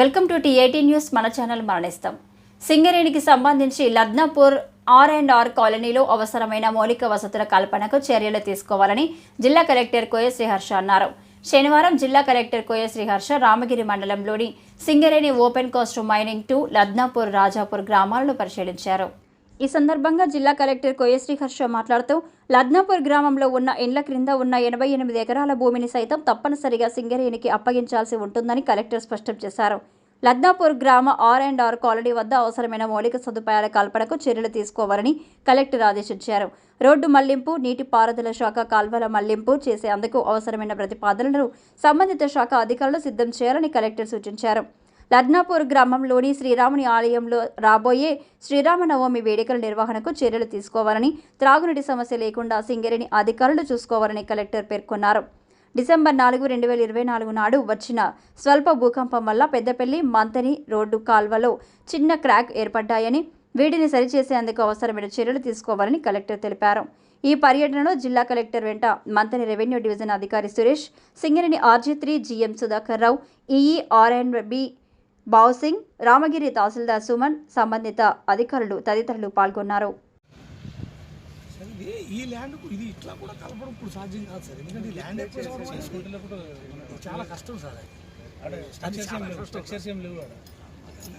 Welcome to T news. మన channel మరణిస్తాం. సింగరేణికి సంబంధించి లద్నాపూర్ ఆర్ అండ్ ఆర్ కాలనీలో అవసరమైన మౌలిక వసతుల కల్పనకు చర్యలు తీసుకోవాలని జిల్లా కలెక్టర్ కోయ శ్రీహర్ష అన్నారు. శనివారం జిల్లా కలెక్టర్ కోయ శ్రీహర్ష రామగిరి మండలంలోని Singareni open cast mining to Ladnapur Rajapur గ్రామాలను పరిశీలించారు. ఈ సందర్భంగా జిల్లా కలెక్టర్ కోయశ్రీ హర్ష మాట్లాడుతూ లద్నాపూర్ గ్రామంలో ఉన్న ఇండ్ల క్రింద ఉన్న ఎనభై ఎనిమిది ఎకరాల భూమిని సైతం తప్పనిసరిగా సింగరేణికి అప్పగించాల్సి ఉంటుందని కలెక్టర్ స్పష్టం చేశారు. లద్నాపూర్ గ్రామ ఆర్ అండ్ ఆర్ కాలనీ వద్ద అవసరమైన మౌలిక సదుపాయాల కల్పనకు చర్యలు తీసుకోవాలని కలెక్టర్ ఆదేశించారు. రోడ్డు మళ్ళింపు నీటిపారుదల శాఖ కాల్వల మళ్ళింపు చేసేందుకు అవసరమైన ప్రతిపాదనలను సంబంధిత శాఖ అధికారులు సిద్ధం చేయాలని కలెక్టర్ సూచించారు. లడ్నాపూర్ గ్రామంలోని శ్రీరాముని ఆలయంలో రాబోయే శ్రీరామనవమి వేడుకల నిర్వహణకు చర్యలు తీసుకోవాలని త్రాగునీటి సమస్య లేకుండా సింగరేణి అధికారులు చూసుకోవాలని కలెక్టర్ పేర్కొన్నారు. డిసెంబర్ నాలుగు రెండు వేల ఇరవై నాలుగు నాడు వచ్చిన స్వల్ప భూకంపం వల్ల పెద్దపల్లి మంతని రోడ్డు కాల్వలో చిన్న క్రాక్ ఏర్పడ్డాయని వీటిని సరిచేసేందుకు అవసరమైన చర్యలు తీసుకోవాలని కలెక్టర్ తెలిపారు. ఈ పర్యటనలో జిల్లా కలెక్టర్ వెంట మంతని రెవెన్యూ డివిజన్ అధికారి Suresh Singareni RG three GM Sudhakar Rao EE RN B Bavusingh Ramagiri tahsildar Suman సంబంధిత అధికారులు తదితరులు పాల్గొన్నారు. ఈ ల్యాండ్కు ఇది ఇట్లా కూడా కలపడం ఇప్పుడు సాధ్యం కాదు సార్. ఎందుకంటే ఈ ల్యాండ్ చాలా కష్టం సార్.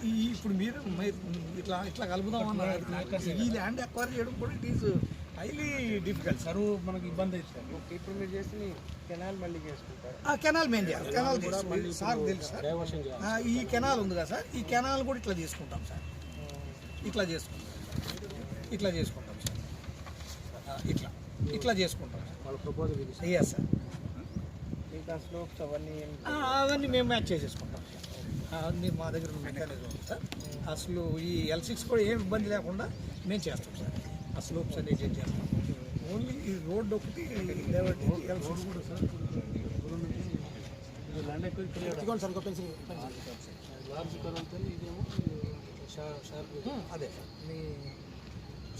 ఈ ఇప్పుడు మీరు ఇట్లా ఇట్లా కలుపుదాం అన్నారు. ఈ ల్యాండ్ ఎక్వైర్ చేయడం కూడా it is highly difficult sir. మనకి ఇబ్బంది అవుతుంది ఇప్పుడు మీరు చేసిన కెనాల్ మళ్ళీ చేసుకుంటారు? ఆ కెనాల్ మెయిన్ చేయాలి. కెనాల్ చేసి సార్ తెలుసు సార్. ఈ కెనాల్ ఉంది కదా సార్. ఈ కెనాల్ కూడా ఇట్లా చేసుకుంటాం సార్. ఇట్లా చేసుకుంటాం. ఇట్లా చేసుకుంటాం ఇట్లా. ఇట్లా చేసుకుంటాం. సార్. అవన్నీ ఏం మేము మ్యాచ్ చేసేసుకుంటాం. అవన్నీ మా దగ్గర మెకానిజం ఉంది సార్. అసలు ఈ ఎల్ సిక్స్ కూడా ఏం ఇబ్బంది లేకుండా మేము చేస్తాం సార్. ఆ స్లోప్స్ అనేది చేంజ్ చేస్తాం. ఓన్లీ ఈ రోడ్ ఒకటి అదే సార్. మీ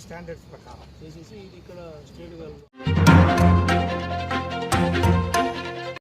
స్టాండర్డ్స్ ప్రకారం. చేసేసి ఇది ఇక్కడ స్టేట్ వాళ్ళు